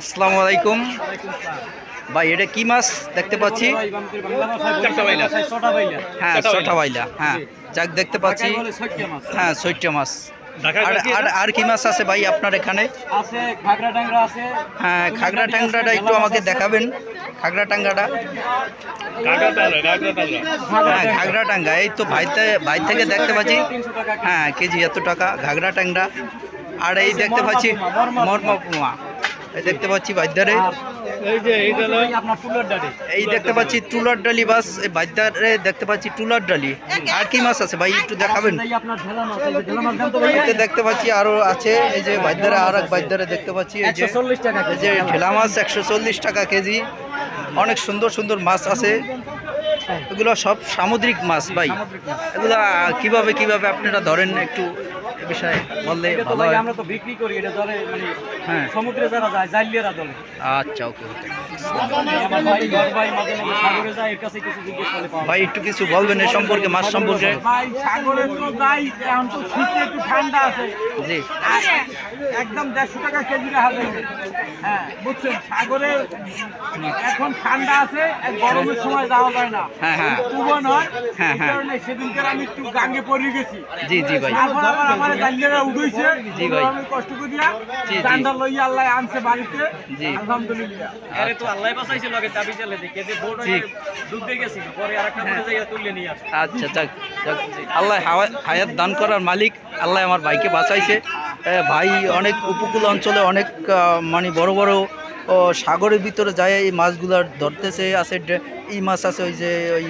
আসসালামু আলাইকুম। ভাই এটা কি মাছ দেখতে পাচ্ছি? হ্যাঁ ছটা বাইলা হ্যাঁ। যাক দেখতে পাচ্ছি। হ্যাঁ চৈত্য মাছ। আর আর আর কি মাছ আছে ভাই আপনার এখানে? হ্যাঁ খাগড়া ট্যাংরাটা একটু আমাকে দেখাবেন। খাগড়া টাঙ্গাটা হ্যাঁ ঘাগড়া টাঙ্গা এই তো ভাইতে ভাই থেকে দেখতে পাচ্ছি। হ্যাঁ কেজি এত টাকা ঘাগড়া ট্যাংরা। আর এই দেখতে পাচ্ছি এই দেখতে পাচ্ছি বাইদারে আর এই আপনার ফুলের ডালি। এই দেখতে পাচ্ছি টুলার ডালি বাস এই বাইদারে দেখতে পাচ্ছি টুলার ডালি। আর কি মাছ আছে ভাই একটু দেখাবেন? দেখতে পাচ্ছি আরও আছে এই যে বাইদারে আর এক বাইদারে দেখতে পাচ্ছি এই যে এই যে ঢেলা মাছ একশো চল্লিশ টাকা কেজি। অনেক সুন্দর সুন্দর মাছ আছে। এগুলো সব সামুদ্রিক মাছ ভাই। এগুলা কীভাবে কীভাবে আপনারা ধরেন একটু বিষয়ে বললে এটা তো ভালো হয়। আমরা তো বিক্রি করি এটা ধরে মানে হ্যাঁ। সমুদ্রে যারা যায় জাইলিয়ারা আচ্ছা ওকে ওকে। ভাই একটু কিছু বলবেন এ সম্পর্কে মাছ সম্পর্কে? সাগরে তো যাই এখন তো শীতে একটু ঠান্ডা আছে। জি। একদম দেড়শো টাকা কেজি হ্যাঁ বুঝছেন সাগরে এখন ঠান্ডা আছে গরমের সময় যাওয়া যায় না। হ্যাঁ, হ্যাঁ। হ্যাঁ, হ্যাঁ। সেদিনকার আমি একটু গাঙ্গে পড়ে গেছি। জি জি ভাই। তারপর আবার আমার জালিয়ারা উঠেছে জি ভাই। আমি কষ্ট করিয়া জি, জি। আল্লাহ আনছে বাড়িতে। জি। আলহামদুলিল্লাহ। আরে তো আল্লাহ বাঁচাইছিল আগে চাবি চালে দেখে। যে বোর্ড জি। ডুব পরে আরেকটা বোর্ডে যাইয়া তুলে নিয়ে আসে আচ্ছা যাক যাক। আল্লাহ হায়াত দান করার মালিক। আল্লাহ আমার ভাইকে বাঁচাইছে। ভাই অনেক উপকূল অঞ্চলে অনেক মানে বড় বড় ও, সাগরের ভিতরে যায় এই মাছগুলার ধরতেছে আছে এই মাছ আছে ওই যে ওই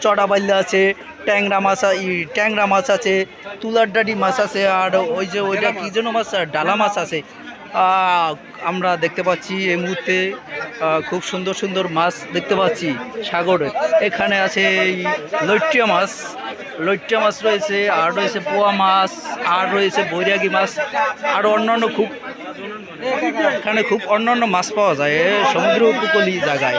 চড়া বাইল্লা আছে ট্যাংরা মাছ ই ট্যাংরা মাছ আছে তুলার ডাডি মাছ আছে আর ওই যে ওইটা কী যেন মাছ ডালা মাছ আছে। আমরা দেখতে পাচ্ছি এই মুহূর্তে খুব সুন্দর সুন্দর মাছ দেখতে পাচ্ছি সাগরে। এখানে আছে এই লৈট্টিয়া মাছ। লৈট্টিয়া মাছ রয়েছে, আর রয়েছে পোয়া মাছ, আর রয়েছে বৈরাগী মাছ, আর অন্যান্য খুব এখানে খুব অন্যান্য মাছ পাওয়া যায় সমুদ্র উপকূলীয় জায়গায়।